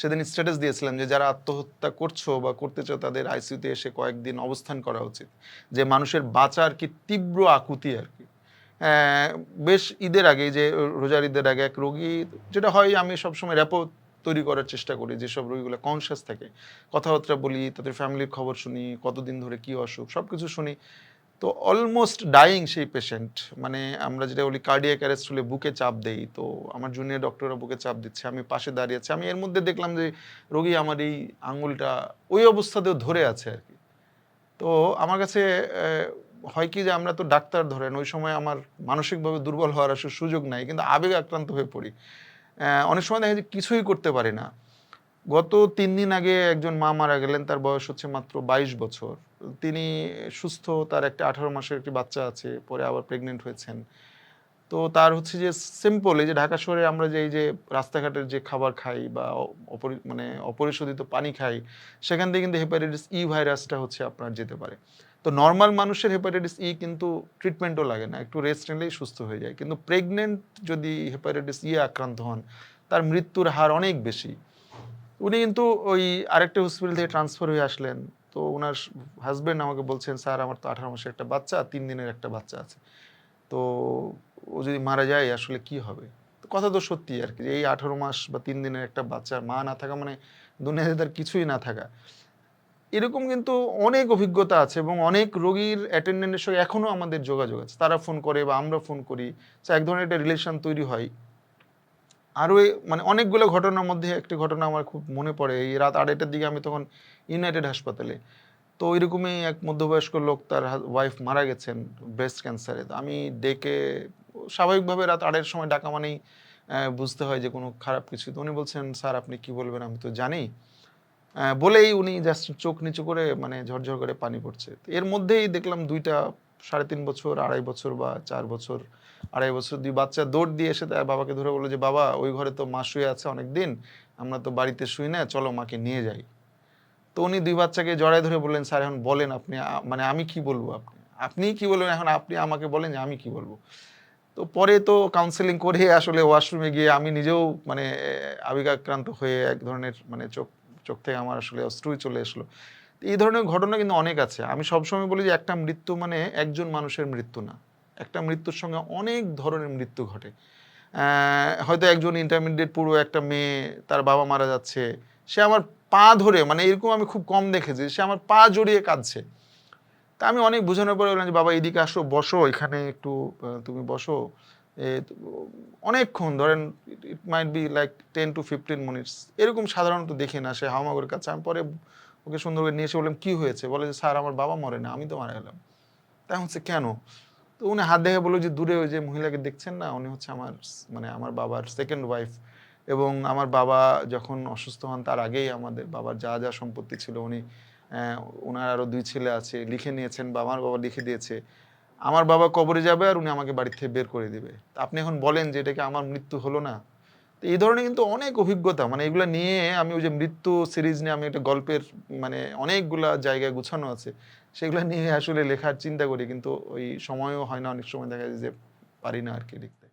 সেদিন স্ট্যাটাস দিয়েছিলাম যে যারা আত্মহত্যা করছ বা করতে চাও তাদের আইসিইউতে এসে কয়েকদিন অবস্থান করা উচিত। যে মানুষের বাঁচার কি তীব্র আকুতি আর কি। বেশ ঈদের আগে যে রোজার ঈদের আগে এক রোগী, যেটা হয় আমি সবসময় র্যাপো তৈরি করার চেষ্টা করি, যেসব রোগীগুলো কনসিয়াস থাকে। কথাবার্তা বলি, তাদের ফ্যামিলির খবর শুনি, কতদিন ধরে কি অসুখ সব কিছু শুনি। তো অলমোস্ট ডাইং সেই পেশেন্ট মানে আমরা যেটা বলি কার্ডিয়াক অ্যারেস্ট হলে বুকে চাপ দেই, তো আমার জুনিয়র ডক্টররা বুকে চাপ দিচ্ছে, আমি পাশে দাঁড়িয়ে আছি, আমি এর মধ্যে দেখলাম যে রোগী আমার এই আঙুলটা ওই অবস্থাতেও ধরে আছে আর কি। তো আমার কাছে হয় কি যে আমরা তো ডাক্তার ধরেন, ওই সময় আমার মানসিকভাবে দুর্বল হওয়ার আসলে সুযোগ নাই, কিন্তু আবেগ আক্রান্ত হয়ে পড়ি। অনেক সময় দেখা যায় কিছুই করতে পারি না। গত তিন দিন আগে একজন মা মারা গেলেন, তার বয়স হচ্ছে মাত্র বাইশ বছর। তিনি সুস্থ, তার একটা আঠারো মাসের একটি বাচ্চা আছে, পরে আবার প্রেগনেন্ট হয়েছেন। তো তার হচ্ছে যে সিম্পল এই যে ঢাকা শহরে আমরা যে, এই যে রাস্তাঘাটের যে খাবার খাই বা অপরি মানে অপরিশোধিত পানি খাই, সেখান থেকে কিন্তু হেপাটাইটিস ই ভাইরাসটা হচ্ছে আপনার যেতে পারে। তো নর্মাল মানুষের হেপাটাইটিস ই কিন্তু ট্রিটমেন্টও লাগে না, একটু রেস্ট নিলেই সুস্থ হয়ে যায়। কিন্তু প্রেগনেন্ট যদি হেপাটাইটিস ই আক্রান্ত হন, তার মৃত্যুর হার অনেক বেশি। উনি কিন্তু ওই আরেকটা হসপিটাল থেকে ট্রান্সফার হয়ে আসলেন। তো ওনার হাজবেন্ড আমাকে বলছেন, স্যার, আমার তো আঠারো মাসের একটা বাচ্চা, তিন দিনের একটা বাচ্চা আছে। তো ও যদি মারা যায়, আসলে কি হবে? কথা তো সত্যি আর কি এই আঠারো মাস বা তিন দিনের একটা বাচ্চার মা না থাকা মানে দুনিয়াতে তার কিছুই না থাকা। এরকম কিন্তু অনেক অভিজ্ঞতা আছে এবং অনেক রোগীর অ্যাটেন্ডেন্টের সঙ্গে এখনও আমাদের যোগাযোগ আছে। তারা ফোন করে বা আমরা ফোন করি। এক ধরনের একটা রিলেশন তৈরি হয়। আরও মানে অনেকগুলো ঘটনার মধ্যে একটি ঘটনা আমার খুব মনে পড়ে। এই রাত আড়াইটার দিকে আমি তখন ইউনাইটেড হাসপাতালে তো ওইরকমই এক মধ্যবয়স্ক লোক তার ওয়াইফ মারা গেছেন ব্রেস্ট ক্যান্সারে তো আমি ডেকে, স্বাভাবিকভাবে রাত আড়াইটার সময় ডাকা মানেই বুঝতে হয় যে কোনো খারাপ কিছু। তো উনি বলছেন, স্যার, আপনি কি বলবেন? আমি তো জানি। বলেই উনি জাস্ট চোখ নিচু করে মানে ঝরঝর করে পানি পড়ছে। এর মধ্যেই দেখলাম দুইটা সাড়ে তিন বছর, আড়াই বছর বা চার বছর, আড়াই বছর দুই বাচ্চা দৌড় দিয়ে এসে তার বাবাকে ধরে বলল যে, বাবা, ওই ঘরে তো মা শুয়ে আছে অনেক দিন আমরা তো বাড়িতে শুই না, চলো মাকে নিয়ে যাই। তো উনি দুই বাচ্চাকে জড়ায় ধরে বললেন, স্যার, এখন বলেন আপনি মানে আমি কি বলব আপনি? আপনি কি বলবেন? এখন আপনি আমাকে বলেন যে, আমি কি বলব? তো পরে তো কাউন্সেলিং করে আসলে ওয়াশরুমে গিয়ে আমি নিজেও মানে আবেগাক্রান্ত হয়ে এক ধরনের মানে চোখ চোখ থেকে আমার আসলে অশ্রুই চলে আসলো এই ধরনের ঘটনা কিন্তু অনেক আছে। আমি সবসময় বলি যে একটা মৃত্যু মানে একজন মানুষের মৃত্যু না। একটা মৃত্যুর সঙ্গে অনেক ধরনের মৃত্যু ঘটে। হয়তো একজন ইন্টারমিডিয়েট পুরো একটা মেয়ে, তার বাবা মারা যাচ্ছে, সে আমার পা ধরে মানে এরকম আমি খুব কম দেখেছি, সে আমার পা জড়িয়ে কাঁদছে। তা আমি অনেক বোঝানোর পরে বললাম যে, বাবা, এদিকে আসো, বসো, এখানে একটু তুমি বসো। অনেকক্ষণ, ধরেন it might be like ten to fifteen minutes এরকম সাধারণত দেখি না সে হাওমাগরের কাছে। আমি পরে ওকে সুন্দর করে নিয়ে এসে বললাম, কী হয়েছে? বলে যে, স্যার, আমার বাবা মরে না, আমি তো মারা গেলাম। তাই হচ্ছে কেন? তো উনি হাত দেখে বলল যে, দূরে ওই যে মহিলাকে দেখছেন না, উনি হচ্ছে আমার মানে আমার বাবার সেকেন্ড ওয়াইফ এবং আমার বাবা যখন অসুস্থ হন, তার আগেই আমাদের বাবার যা যা সম্পত্তি ছিল, উনি ওনার আরও দুই ছেলে আছে, লিখে নিয়েছেন বা আমার বাবা লিখে দিয়েছে। আমার বাবা কবরে যাবে আর উনি আমাকে বাড়ি থেকে বের করে দেবে। আপনি এখন বলেন যে এটাকে আমার মৃত্যু হলো না? এই ধরনের কিন্তু অনেক অভিজ্ঞতা। মানে এগুলো নিয়ে আমি ওই যে মৃত্যু সিরিজ নিয়ে আমি একটা গল্পের মানে অনেকগুলা জায়গায় গুছানো আছে। সেগুলো নিয়ে আসলে লেখার চিন্তা করি, কিন্তু ওই সময়ও হয় না, অনেক সময় দেখা যায় যে পারি না আর কি লিখতে।